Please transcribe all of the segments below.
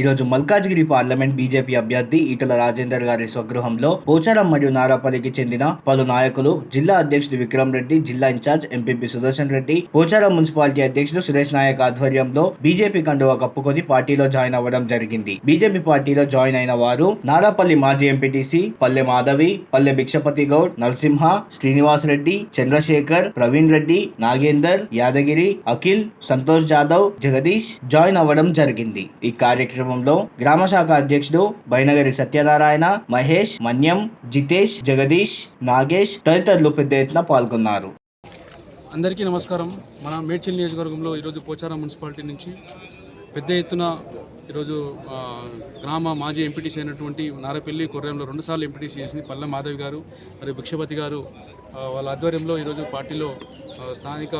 ఈరోజు Malkajgiri parliament BJP అభ్యర్థి ఈటల రాజేందర్ గారి స్వగృహంలో పోచారం మరియు నారాపల్లికి చెందిన పలు నాయకులు జిల్లా అధ్యక్షుడు విక్రమ్ రెడ్డి జిల్లా in charge MPP Sudarshan Reddy Pocharam municipality అధ్యక్షుడు సురేష్ నాయక్ ఆధ్వర్యంలో బీజేపీ కండువా కప్పుకొని పార్టీలో జాయిన్ అవ్వడం జరిగింది. బీజేపీ పార్టీలో జాయిన్ అయిన వారు నారాపల్లి మాజీ ఎంపీటీసీ పల్లె మాధవి పల్లె భిక్షపతి గౌడ్ నరసింహ శ్రీనివాస్ రెడ్డి చంద్రశేఖర్ ప్రవీణ్ రెడ్డి నాగేందర్ యాదగిరి అఖిల్ సంతోష్ జాదవ్ జగదీష్ జాయిన్ అవ్వడం జరిగింది. ఈ కార్యక్రమం కార్యక్రమంలో గ్రామ శాఖ అధ్యక్షుడు బైనగరి సత్యనారాయణ మహేష్ మన్యం జితేష్ జగదీష్ నాగేష్ తదితరులు పెద్ద ఎత్తున పాల్గొన్నారు. అందరికీ నమస్కారం. మన మేడ్చల్ నియోజకవర్గంలో ఈరోజు పోచారం మున్సిపాలిటీ నుంచి పెద్ద ఎత్తున ఈరోజు గ్రామ మాజీ ఎంపీటీసీ అయినటువంటి నారపల్లి కొర్రంలో రెండుసార్లు ఎంపీటీసీ చేసింది పల్లె మాధవి గారు మరియు భిక్షపతి గారు వాళ్ళ ఆధ్వర్యంలో ఈరోజు పార్టీలో స్థానిక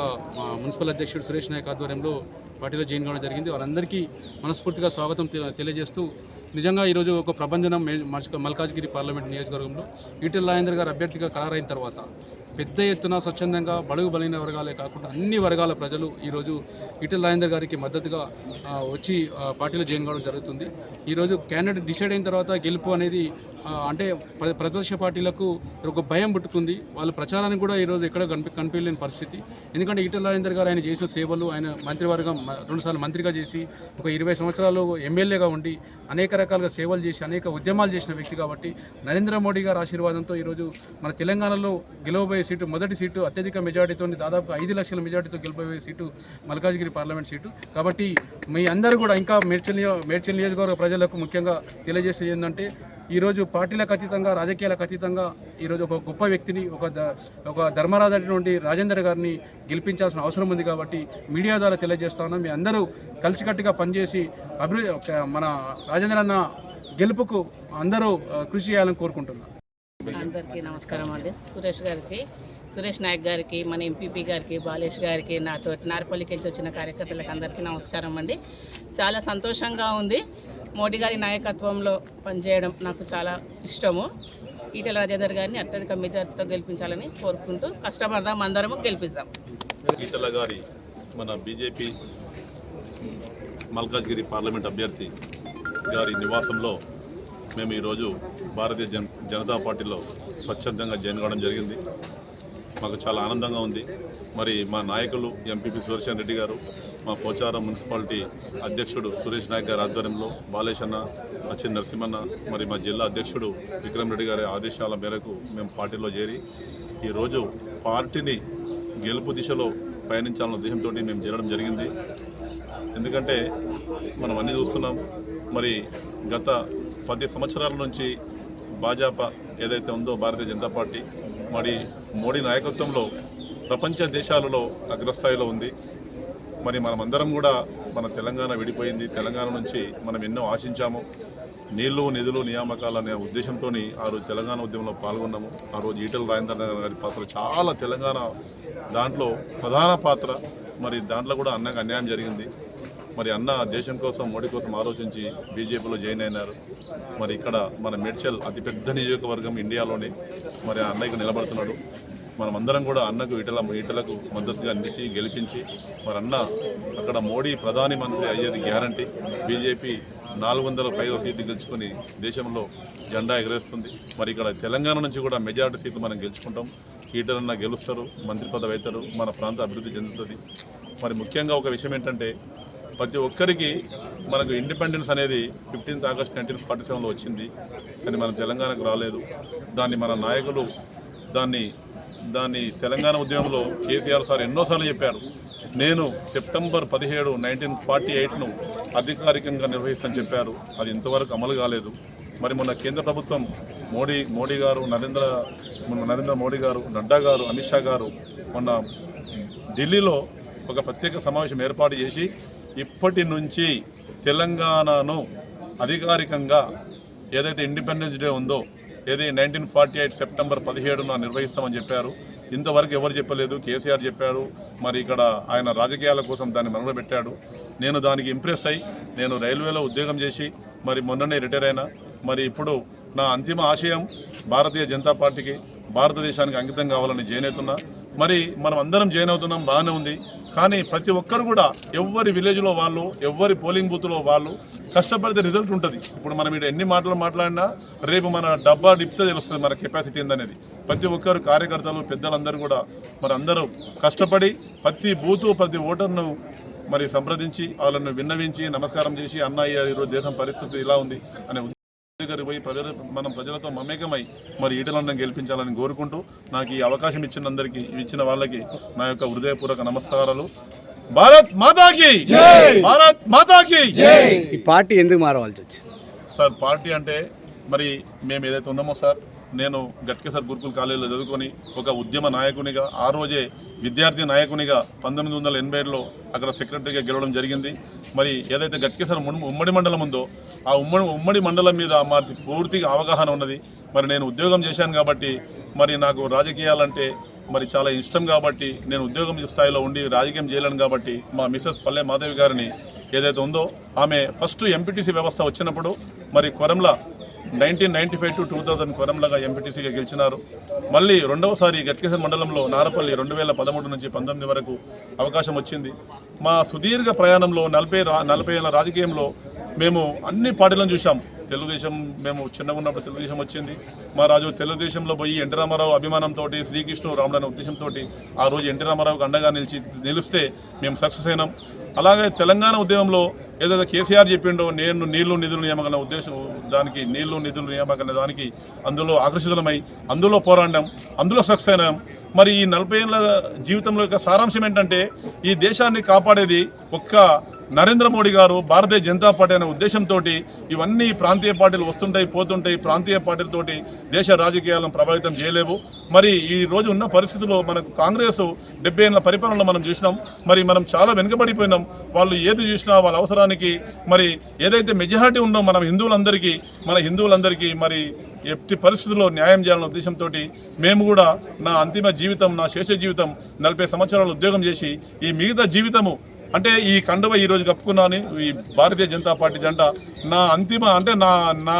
మున్సిపల్ అధ్యక్షుడు సురేష్ నాయక్ ఆధ్వర్యంలో పార్టీలో జాయిన్ కావడం జరిగింది. వాళ్ళందరికీ మనస్ఫూర్తిగా స్వాగతం తె- తెలియజేస్తూ నిజంగా ఈరోజు ఒక ప్రబంధనం మల్కాజ్గిరి పార్లమెంట్ నియోజకవర్గంలో ఈటెల రాజేంద్ర గారు అభ్యర్థిగా ఖరారైన తర్వాత పెద్ద ఎత్తున స్వచ్ఛందంగా బడుగు బలైన వర్గాలే కాకుండా అన్ని వర్గాల ప్రజలు ఈరోజు ఇటల్ రాజేందర్ గారికి మద్దతుగా వచ్చి పార్టీలో జాయిన్ కావడం జరుగుతుంది. ఈరోజు క్యాండిడేట్ డిసైడ్ అయిన తర్వాత గెలుపు అనేది అంటే ప్ర- ప్రతిపక్ష పార్టీలకు ఒక భయం పుట్టుకుంది. వాళ్ళ ప్రచారానికి కూడా ఈరోజు ఎక్కడ కనిపి కనిపించలేని పరిస్థితి. ఎందుకంటే ఈటల రాజేందర్ గారు ఆయన చేసిన సేవలు ఆయన మంత్రివర్గం రెండుసార్లు మంత్రిగా చేసి ఒక ఇరవై సంవత్సరాలు ఎమ్మెల్యేగా ఉండి అనేక రకాలుగా సేవలు చేసి అనేక ఉద్యమాలు చేసిన వ్యక్తి కాబట్టి నరేంద్ర మోడీ గారి ఆశీర్వాదంతో ఈరోజు మన తెలంగాణలో గెలవబోయే సీటు మొదటి సీటు అత్యధిక మెజార్టీతో దాదాపు ఐదు లక్షల మెజార్టీతో గెలిపోయే సీటు మల్కాజ్గిరి పార్లమెంట్ సీటు. కాబట్టి మీ అందరూ కూడా ఇంకా మేడ్చల్ మేడ్చల్ నియోజకవర్గ ప్రజలకు ముఖ్యంగా తెలియజేసేది ఏంటంటే ఈరోజు పార్టీలకు అతీతంగా రాజకీయాలకు అతీతంగా ఈరోజు ఒక గొప్ప వ్యక్తిని ఒక ఒక ధర్మరాజు రాజేందర్ గారిని గెలిపించాల్సిన అవసరం ఉంది కాబట్టి మీడియా ద్వారా తెలియజేస్తా మీ అందరూ కలిసికట్టుగా పనిచేసి అభివృద్ధి మన రాజేంద్ర అన్న గెలుపుకు అందరూ కృషి చేయాలని కోరుకుంటున్నాను అందరికీ నమస్కారం అండి. సురేష్ గారికి సురేష్ నాయక్ గారికి మన ఎంపీపీ గారికి బాలేష్ గారికి నాతో నారపల్లికి నుంచి వచ్చిన కార్యకర్తలకు అందరికీ నమస్కారం అండి. చాలా సంతోషంగా ఉంది. మోడీ గారి నాయకత్వంలో పనిచేయడం నాకు చాలా ఇష్టము. ఈటెల రాజేందర్ గారిని అత్యధిక మెజార్టీతో గెలిపించాలని కోరుకుంటూ కష్టపడదాం అందరము గెలిపిద్దాం. ఈటల గారి మన బీజేపీ మల్కాజ్గిరి పార్లమెంట్ అభ్యర్థి గారి నివాసంలో మేము ఈరోజు భారతీయ జన జనతా పార్టీలో స్వచ్ఛందంగా జాయిన్ కావడం జరిగింది. మాకు చాలా ఆనందంగా ఉంది. మరి మా నాయకులు ఎంపీపీ సుదర్శన్ రెడ్డి గారు మా పోచారం మున్సిపాలిటీ అధ్యక్షుడు సురేష్ నాయక్ గారి ఆధ్వర్యంలో బాలేశన్న అచ్చి నరసింహన్న మరి మా జిల్లా అధ్యక్షుడు విక్రమ్ రెడ్డి గారి ఆదేశాల మేరకు మేము పార్టీలో చేరి ఈరోజు పార్టీని గెలుపు దిశలో పయనించాలన్న ఉద్దేశంతో మేము చేరడం జరిగింది. ఎందుకంటే మనం అన్నీ చూస్తున్నాం. మరి గత పది సంవత్సరాల నుంచి భాజపా ఏదైతే ఉందో భారతీయ జనతా పార్టీ మరి మోడీ నాయకత్వంలో ప్రపంచ దేశాలలో అగ్రస్థాయిలో ఉంది. మరి మనమందరం కూడా మన తెలంగాణ విడిపోయింది. తెలంగాణ నుంచి మనం ఎన్నో ఆశించాము. నీళ్ళు నిధులు నియామకాలు అనే ఉద్దేశంతో ఆ రోజు తెలంగాణ ఉద్యమంలో పాల్గొన్నాము. ఆ రోజు ఈటల రాజేంద్ర గారి పాత్ర చాలా తెలంగాణ దాంట్లో ప్రధాన పాత్ర. మరి దాంట్లో కూడా అన్నకు అన్యాయం జరిగింది. మరి అన్న దేశం కోసం మోడీ కోసం ఆలోచించి బీజేపీలో జాయిన్ అయినారు. మరి ఇక్కడ మన మేడ్చల్ అతిపెద్ద నియోజకవర్గం ఇండియాలోనే మరి ఆ అన్నయ్యకు నిలబడుతున్నాడు. మనమందరం కూడా అన్నకు ఈటల ఈటలకు మద్దతుగా అందించి గెలిపించి మరి అన్న అక్కడ మోడీ ప్రధాని మంత్రి అయ్యేది గ్యారంటీ. బీజేపీ నాలుగు వందల పైగా సీట్లు గెలుచుకొని దేశంలో జెండా ఎగరేస్తుంది. మరి ఇక్కడ తెలంగాణ నుంచి కూడా మెజారిటీ సీట్లు మనం గెలుచుకుంటాం. ఈటలన్న గెలుస్తారు మంత్రి పదవి అవుతారు మన ప్రాంత అభివృద్ధి చెందుతుంది. మరి ముఖ్యంగా ఒక విషయం ఏంటంటే ప్రతి ఒక్కరికి మనకు ఇండిపెండెన్స్ అనేది ఫిఫ్టీన్త్ ఆగస్ట్ నైన్టీన్ ఫార్టీ సెవెన్లో వచ్చింది. కానీ మన తెలంగాణకు రాలేదు. దాన్ని మన నాయకులు దాన్ని దాన్ని తెలంగాణ ఉద్యమంలో కేసీఆర్ సార్ ఎన్నోసార్లు చెప్పారు. నేను సెప్టెంబర్ పదిహేడు నైన్టీన్ ఫార్టీ ఎయిట్ను అధికారికంగా నిర్వహిస్తానని చెప్పారు. అది ఇంతవరకు అమలు కాలేదు. మరి మొన్న కేంద్ర ప్రభుత్వం మోడీ మోడీ గారు నరేంద్ర నరేంద్ర మోడీ గారు నడ్డా గారు అమిత్ షా గారు మొన్న ఢిల్లీలో ఒక ప్రత్యేక సమావేశం ఏర్పాటు చేసి ఇప్పటి నుంచి తెలంగాణను అధికారికంగా ఏదైతే ఇండిపెండెన్స్ డే ఉందో ఏది నైన్టీన్ ఫార్టీ ఎయిట్ సెప్టెంబర్ పదిహేడున నిర్వహిస్తామని చెప్పారు. ఇంతవరకు ఎవరు చెప్పలేదు కేసీఆర్ చెప్పారు మరి ఇక్కడ ఆయన రాజకీయాల కోసం దాన్ని మనలో పెట్టాడు నేను దానికి ఇంప్రెస్ అయ్యి నేను రైల్వేలో ఉద్యోగం చేసి మరి మొన్ననే రిటైర్ అయినా మరి ఇప్పుడు నా అంతిమ ఆశయం భారతీయ జనతా పార్టీకి భారతదేశానికి అంకితం కావాలని జైన్ అవుతున్నా. మరి మనం అందరం జైన్ అవుతున్నాం బాగానే ఉంది. కానీ ప్రతి ఒక్కరు కూడా ఎవరి విలేజ్లో వాళ్ళు ఎవరి పోలింగ్ బూత్లో వాళ్ళు కష్టపడితే రిజల్ట్ ఉంటుంది. ఇప్పుడు మనం ఇటు ఎన్ని మాటలు మాట్లాడినా రేపు మన డబ్బా డిప్తే తెలుస్తుంది మన కెపాసిటీ ఏందనేది. ప్రతి ఒక్కరు కార్యకర్తలు పెద్దలందరూ కూడా మరి అందరూ కష్టపడి ప్రతి బూతు ప్రతి ఓటర్ను మరి సంప్రదించి వాళ్ళను విన్నవించి నమస్కారం చేసి అన్నయ్య ఈరోజు దేశం పరిస్థితి ఇలా ఉంది అనే పోయి ప్రజల మనం ప్రజలతో మమేకమై మరి ఈటలను గెలిపించాలని కోరుకుంటూ నాకు ఈ అవకాశం ఇచ్చినందరికీ ఇచ్చిన వాళ్ళకి నా యొక్క హృదయపూర్వక నమస్కారాలు. భారత్ మాతాకి! భారత్ మాతాకి! ఈ పార్టీ ఎందుకు మారవలసి వచ్చింది? సార్ పార్టీ అంటే మరి మేము ఏదైతే ఉన్నామో సార్ నేను గట్కేసర్ గురుకుల్ కాలేజీలో చదువుకొని ఒక ఉద్యమ నాయకునిగా ఆ రోజే విద్యార్థి నాయకునిగా పంతొమ్మిది వందల ఎనభై ఏడులో అక్కడ సెక్రటరీగా గెలవడం జరిగింది. మరి ఏదైతే గట్కేసర్ ఉమ్మడి మండలం ఉందో ఆ ఉమ్మడి ఉమ్మడి మండలం మీద మాకు పూర్తిగా అవగాహన ఉన్నది. మరి నేను ఉద్యోగం చేశాను కాబట్టి మరి నాకు రాజకీయాలంటే మరి చాలా ఇష్టం కాబట్టి నేను ఉద్యోగం స్థాయిలో ఉండి రాజకీయం చేయలేను కాబట్టి మా మిస్సెస్ పల్లె మాధవి గారిని ఏదైతే ఉందో ఆమె ఫస్ట్ ఎంపీటీసీ వ్యవస్థ వచ్చినప్పుడు మరి కొరంల nineteen ninety five to two thousand కొరంలాగా ఎంపీటీసీగా గెలిచినారు. మళ్ళీ రెండవసారి గట్కేసర్ మండలంలో నారపల్లి రెండు వేల పదమూడు నుంచి పంతొమ్మిది వరకు అవకాశం వచ్చింది. మా సుదీర్ఘ ప్రయాణంలో నలభై రా నలభై ఏళ్ళ రాజకీయంలో మేము అన్ని పార్టీలను చూసాం తెలుగుదేశం మేము చిన్నగా ఉన్నప్పుడు తెలుగుదేశం వచ్చింది. మా రాజు తెలుగుదేశంలో పోయి ఎన్టీ రామారావు అభిమానంతో శ్రీకృష్ణు రాముడు అనే ఉద్దేశంతో ఆ రోజు ఎన్టీ రామారావుకి అండగా నిలిచి నిలిస్తే మేము సక్సెస్ అయినాం. అలాగే తెలంగాణ ఉద్యమంలో ఏదైతే కేసీఆర్ చెప్పిండో నేను నీళ్ళు నిధులు నియామకం ఉద్దేశం దానికి నీళ్ళు నిధులు నియామకం దానికి అందులో ఆకర్షితమై అందులో పోరాడాం అందులో సక్సెస్ అయినాం. మరి ఈ నలభై ఏళ్ళ జీవితంలో యొక్క సారాంశం ఏంటంటే ఈ దేశాన్ని కాపాడేది ఒక్క నరేంద్ర మోడీ గారు భారతీయ జనతా పార్టీ అనే ఉద్దేశంతో ఇవన్నీ ప్రాంతీయ పార్టీలు వస్తుంటాయి పోతుంటాయి ప్రాంతీయ పార్టీలతోటి దేశ రాజకీయాలను ప్రభావితం చేయలేవు. మరి ఈ రోజు ఉన్న పరిస్థితుల్లో మనకు కాంగ్రెస్ డెబ్బై ఏళ్ళ పరిపాలనలో మనం చూసినాం. మరి మనం చాలా వెనుకబడిపోయినాం. వాళ్ళు ఏది చూసినా వాళ్ళ అవసరానికి మరి ఏదైతే మెజారిటీ ఉందో మనం హిందువులందరికీ మన హిందువులందరికీ మరి ఎట్టి పరిస్థితుల్లో న్యాయం చేయాలన్న ఉద్దేశంతో మేము కూడా నా అంతిమ జీవితం నా శేష జీవితం నలభై సంవత్సరాలు ఉద్యోగం చేసి ఈ మిగతా జీవితము అంటే ఈ కండువ ఈరోజు కప్పుకున్నాను ఈ భారతీయ జనతా పార్టీ జంట నా అంతిమ అంటే నా నా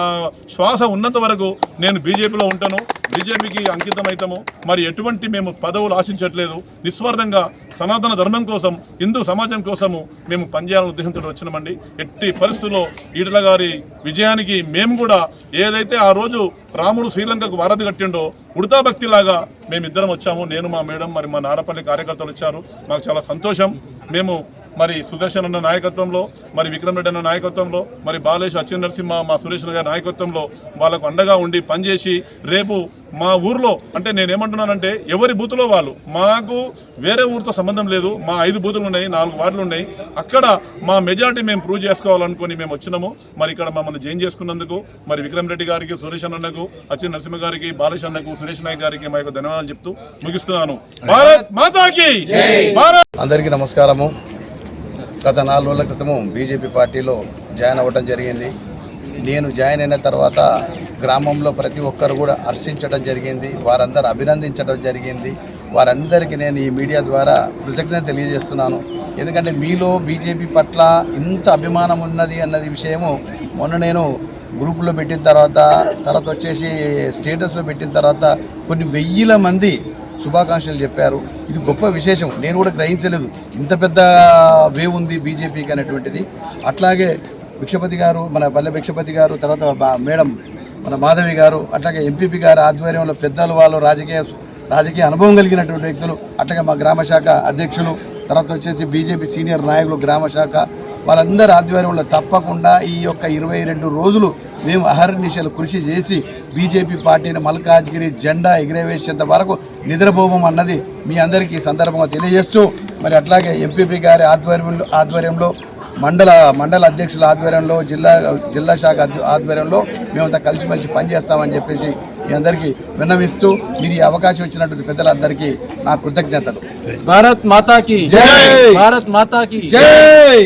శ్వాస ఉన్నంత వరకు నేను బీజేపీలో ఉంటాను. బీజేపీకి అంకితం అవుతాము మరి ఎటువంటి మేము పదవులు ఆశించట్లేదు. నిస్వార్థంగా సనాతన ధర్మం కోసం హిందూ సమాజం కోసము మేము పనిచేయాలని ఉద్దేశంతో వచ్చినామండి. ఎట్టి పరిస్థితుల్లో ఈటల గారి విజయానికి మేము కూడా ఏదైతే ఆ రోజు రాముడు శ్రీలంకకు వారధి కట్టిండో ఉడతా భక్తిలాగా మేమిద్దరం వచ్చాము. నేను మా మేడం మరి మా నారపల్లి కార్యకర్తలు వచ్చారు. మాకు చాలా సంతోషం. మేము మరి సుదర్శన్ అన్న నాయకత్వంలో మరి విక్రమ్ రెడ్డి అన్న నాయకత్వంలో మరి బాలేష్ అచ్చెన్ నరసింహ మా సురేష్ గారి నాయకత్వంలో వాళ్ళకు అండగా ఉండి పనిచేసి రేపు మా ఊర్లో అంటే నేను ఏమంటున్నానంటే ఎవరి బూతులో వాళ్ళు మాకు వేరే ఊరితో సంబంధం లేదు మా ఐదు బూతులు ఉన్నాయి నాలుగు వార్డులు ఉన్నాయి అక్కడ మా మెజారిటీ మేము ప్రూవ్ చేసుకోవాలనుకొని మేము వచ్చినాము. మరి ఇక్కడ మమ్మల్ని జాయిన్ చేసుకున్నందుకు మరి విక్రమ్ రెడ్డి గారికి సురేష్ అన్నకు అచ్చెన్ నరసింహ గారికి బాలేష్ అన్నకు సురేష్ నాయక్ గారికి మా యొక్క ధన్యవాదాలు చెప్తూ ముగిస్తున్నాను. భారత్ మాతాకి! భారత్! అందరికీ నమస్కారము. గత నాలుగు రోజుల క్రితము బీజేపీ పార్టీలో జాయిన్ అవ్వడం జరిగింది. నేను జాయిన్ అయిన తర్వాత గ్రామంలో ప్రతి ఒక్కరు కూడా హర్షించడం జరిగింది. వారందరూ అభినందించడం జరిగింది. వారందరికీ నేను ఈ మీడియా ద్వారా కృతజ్ఞత తెలియజేస్తున్నాను. ఎందుకంటే మీలో బీజేపీ పట్ల ఇంత అభిమానం ఉన్నది అన్నది విషయము మొన్న నేను గ్రూపులో పెట్టిన తర్వాత తర్వాత వచ్చేసి స్టేటస్లో పెట్టిన తర్వాత కొన్ని వెయ్యిల మంది శుభాకాంక్షలు చెప్పారు. ఇది గొప్ప విశేషం. నేను కూడా గ్రహించలేదు. ఇంత పెద్ద వేవ్ ఉంది బీజేపీకి అనేటువంటిది. అట్లాగే భిక్షపతి గారు మన పల్లె భిక్షపతి గారు తర్వాత మేడం మన మాధవి గారు అట్లాగే ఎంపీపీ గారు ఆధ్వర్యంలో పెద్దలు వాళ్ళు రాజకీయ రాజకీయ అనుభవం కలిగినటువంటి వ్యక్తులు అట్లాగే మా గ్రామ శాఖ అధ్యక్షులు తర్వాత వచ్చేసి బీజేపీ సీనియర్ నాయకులు గ్రామ శాఖ వాళ్ళందరి ఆధ్వర్యంలో తప్పకుండా ఈ యొక్క ఇరవై రెండు రోజులు మేము అహర్నిశలు కృషి చేసి బీజేపీ పార్టీని మల్కాజ్గిరి జెండా ఎగిరవేసేంత వరకు నిద్రపోవం అన్నది మీ అందరికీ సందర్భంగా తెలియజేస్తూ మరి అట్లాగే ఎంపీపీ గారి ఆధ్వర్యంలో ఆధ్వర్యంలో మండల మండల అధ్యక్షుల ఆధ్వర్యంలో జిల్లా జిల్లా శాఖ ఆధ్వర్యంలో మేమంతా కలిసిమెలిసి పనిచేస్తామని చెప్పేసి మీ అందరికీ విన్నవిస్తూ మీరు ఈ అవకాశం ఇచ్చినటువంటి పెద్దలందరికీ నా కృతజ్ఞతలు భారత్ మాతాకి జై! భారత్ మాతాకి జై